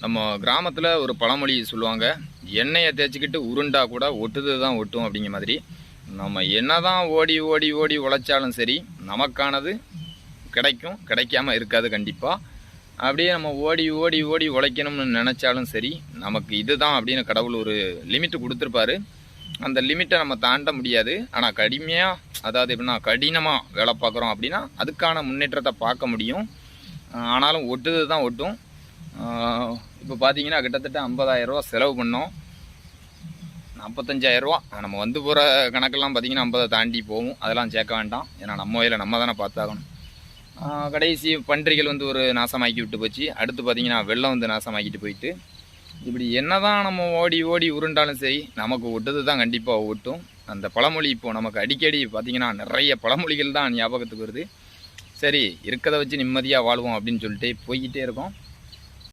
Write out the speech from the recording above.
நம்ம கிராமத்தில் ஒரு பழமொழி சொல்லுவாங்க எண்ணெயை தேய்ச்சிக்கிட்டு உருண்டா கூட ஒட்டுது தான் ஒட்டும் அப்படிங்கிற மாதிரி. நம்ம என்ன தான் ஓடி ஓடி ஓடி உழைச்சாலும் சரி நமக்கானது கிடைக்கும் கிடைக்காம இருக்காது கண்டிப்பாக அப்படியே நம்ம ஓடி ஓடி ஓடி உழைக்கணும்னு நினச்சாலும் சரி நமக்கு இதுதான் அப்படின்னு கடவுள் ஒரு லிமிட் கொடுத்துருப்பாரு. அந்த லிமிட்டை நம்ம தாண்ட முடியாது. ஆனால் கடுமையாக அதாவது எப்படின்னா கடினமாக வேலை பார்க்குறோம் அப்படின்னா அதுக்கான முன்னேற்றத்தை பார்க்க முடியும். ஆனாலும் ஒட்டுது தான் ஒட்டும். இப்போ பார்த்தீங்கன்னா கிட்டத்தட்ட 50000 ரூபா செலவு பண்ணோம். நாற்பத்தஞ்சாயிரரூவா நம்ம வந்து போகிற கணக்கெல்லாம் பார்த்தீங்கன்னா ஐம்பதை தாண்டி போகும். அதெல்லாம் சேர்க்க வேண்டாம். ஏன்னா நம்ம வயலில் நம்ம தானே பார்த்தாகணும். கடைசி பன்றிகள் வந்து ஒரு நாசமாக்கி விட்டு போச்சு. அடுத்து பார்த்தீங்கன்னா வெள்ளம் வந்து நாசமாக்கிட்டு போயிட்டு. இப்படி என்னதான் நம்ம ஓடி ஓடி உருண்டாலும் சரி நமக்கு ஒட்டுது தான் கண்டிப்பாக ஒட்டும். அந்த பழமொழி இப்போது நமக்கு அடிக்கடி பார்த்தீங்கன்னா நிறைய பழமொழிகள் தான் ஞாபகத்துக்கு வருது. சரி இருக்கிறத வச்சு நிம்மதியாக வாழ்வோம் அப்படின்னு சொல்லிட்டு போய்கிட்டே இருக்கோம்.